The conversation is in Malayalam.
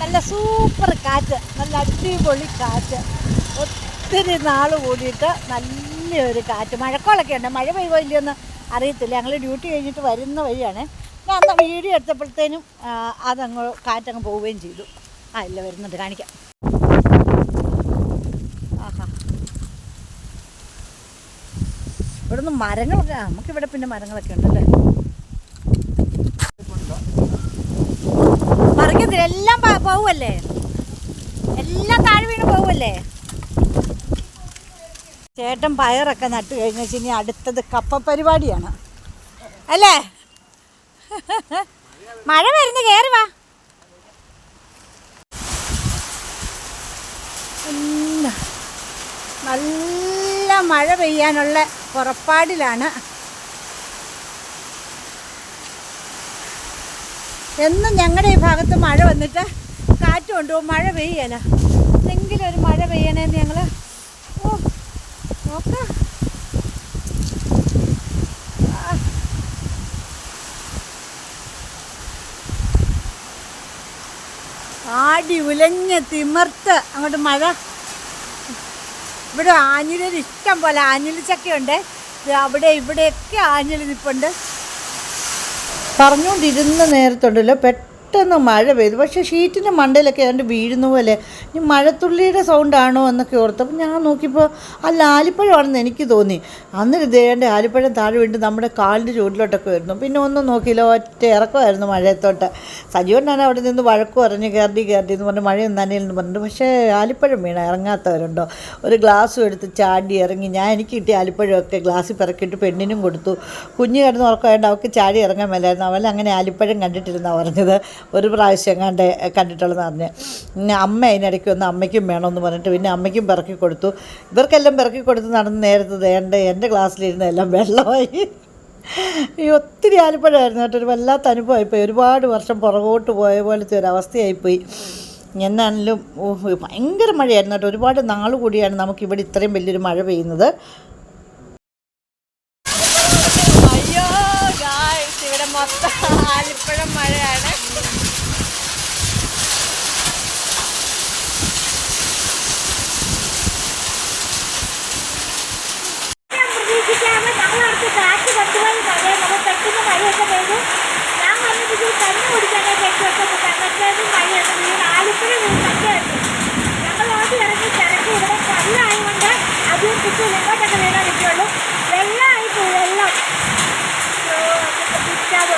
നല്ല സൂപ്പർ കാറ്റ് നല്ല അടിപൊളി കാറ്റ്. ഒത്തിരി നാൾ കൂടിയിട്ട് നല്ലൊരു കാറ്റ്. മഴക്കോളൊക്കെ ഉണ്ട്. മഴ പെയ്യുമോ ഇല്ലയെന്ന് അറിയത്തില്ല. ഞങ്ങൾ ഡ്യൂട്ടി കഴിഞ്ഞിട്ട് വരുന്ന വഴിയാണ്. ഞാൻ അന്ന് വീഡിയോ എടുത്തപ്പോഴത്തേനും അതങ്ങ് കാറ്റങ്ങ് പോവുകയും ചെയ്തു. ആ ഇല്ല വരുന്നുണ്ട്. കാണിക്കാം. ആഹാ. ഇവിടുന്ന് മരങ്ങളൊക്കെ നമുക്കിവിടെ പിന്നെ മരങ്ങളൊക്കെ ഉണ്ടല്ലേ? മറിക്കത്തില്ല എല്ലാം പോവല്ലേ? എല്ലാം താഴെ വീണ് പോവല്ലേ? ചേട്ടൻ പയറൊക്കെ നട്ട് കഴിഞ്ഞ ഇനി അടുത്തത് കപ്പ പരിപാടിയാണ്. അല്ലേ? മഴ വരുന്ന കയറി വാ. നല്ല മഴ പെയ്യാനുള്ള പുറപ്പാടിലാണ്. എന്നും ഞങ്ങളുടെ ഈ ഭാഗത്ത് മഴ വന്നിട്ട് കാറ്റ് കൊണ്ടുപോകും മഴ പെയ്യല എന്തെങ്കിലും ഒരു മഴ പെയ്യണേന്ന് ഞങ്ങൾ ഓ നോക്ക. ആടി ഉലഞ്ഞ് തിമിർത്ത് അങ്ങോട്ട് മഴ. ഇവിടെ ആഞ്ഞിലൊരു ഇഷ്ടം പോലെ ആഞ്ഞിലിച്ചൊക്കെ ഉണ്ട് അവിടെ ഇവിടെയൊക്കെ ആഞ്ഞിലി നിൽപ്പുണ്ട് പറഞ്ഞുകൊണ്ടിരുന്ന നേരത്തുണ്ടല്ലോ പെട്ടെന്ന് മഴ പെയ്തു. പക്ഷേ ഷീറ്റിന്റെ മണ്ടയിലൊക്കെ ഏതാണ്ട് വീഴുന്ന പോലെ ഈ മഴത്തുള്ളിയുടെ സൗണ്ടാണോ എന്നൊക്കെ ഓർത്തപ്പോൾ ഞാൻ നോക്കിയപ്പോൾ ആ ലാലിപ്പഴമാണെന്ന് എനിക്ക് തോന്നി. അന്ന് ദേണ്ട ആലിപ്പഴം താഴെ വീണ്ട് നമ്മുടെ കാലിന്റെ ചുവട്ടിലോട്ടൊക്കെ വരുന്നു. പിന്നെ ഒന്നും നോക്കിയില്ല ഒറ്റ ഇറക്കമായിരുന്നു മഴയത്തോട്ട്. സജീവനാണ് അവിടെ നിന്ന് വഴക്ക് പറഞ്ഞു കയറി കയറി എന്ന് പറഞ്ഞ് മഴയൊന്നും നനയിലെന്ന് പറഞ്ഞിട്ട് പക്ഷേ ആലിപ്പഴം വീണ. ഇറങ്ങാത്തവരുണ്ടോ? ഒരു ഗ്ലാസ്സും എടുത്ത് ചാടി ഇറങ്ങി. ഞാൻ എനിക്ക് കിട്ടിയ ആലിപ്പഴമൊക്കെ ഗ്ലാസ്സിൽ പിറക്കിയിട്ട് പെണ്ണിനും കൊടുത്തു. കുഞ്ഞ് കിടന്ന് ഉറക്കമായിട്ട് അവൾക്ക് ചാടി ഇറങ്ങാൻ മേലായിരുന്നു. അവൾ അങ്ങനെ ആലിപ്പഴം കണ്ടിട്ടിരുന്നാണ് പറഞ്ഞത്. ഒരു പ്രാവശ്യം കണ്ട് കണ്ടിട്ടുള്ളതെന്ന് പറഞ്ഞ് പിന്നെ അമ്മ അതിനിടയ്ക്ക് വന്ന് അമ്മയ്ക്കും വേണമെന്ന് പറഞ്ഞിട്ട് പിന്നെ അമ്മയ്ക്കും പിറക്കി കൊടുത്തു. ഇവർക്കെല്ലാം പിറക്കി കൊടുത്ത് നടന്ന് നേരത്തെ വേണ്ട എന്റെ ക്ലാസ്സിലിരുന്ന് എല്ലാം വെള്ളമായി. ഈ ഒത്തിരി ആലിപ്പഴമായിരുന്നു കേട്ടോ. ഒരു വല്ലാത്ത അനുഭവമായിപ്പോയി ഒരുപാട് വർഷം പുറകോട്ട് പോയ പോലത്തെ ഒരു അവസ്ഥയായിപ്പോയി. എന്നാണെങ്കിലും ഭയങ്കര മഴയായിരുന്നു കേട്ടോ. ഒരുപാട് നാൾ കൂടിയാണ് നമുക്ക് ഇവിടെ ഇത്രയും വലിയൊരു മഴ പെയ്യുന്നത്. അയ്യോ ഇവിടെ മൊത്തം ആലിപ്പഴം മഴയാണ്. പിടിച്ചില്ല ഇങ്ങോട്ടൊക്കെ വീണാൽ കിട്ടുള്ളൂ വെള്ളമായി പോയി വെള്ളം. പിടിക്കാതെ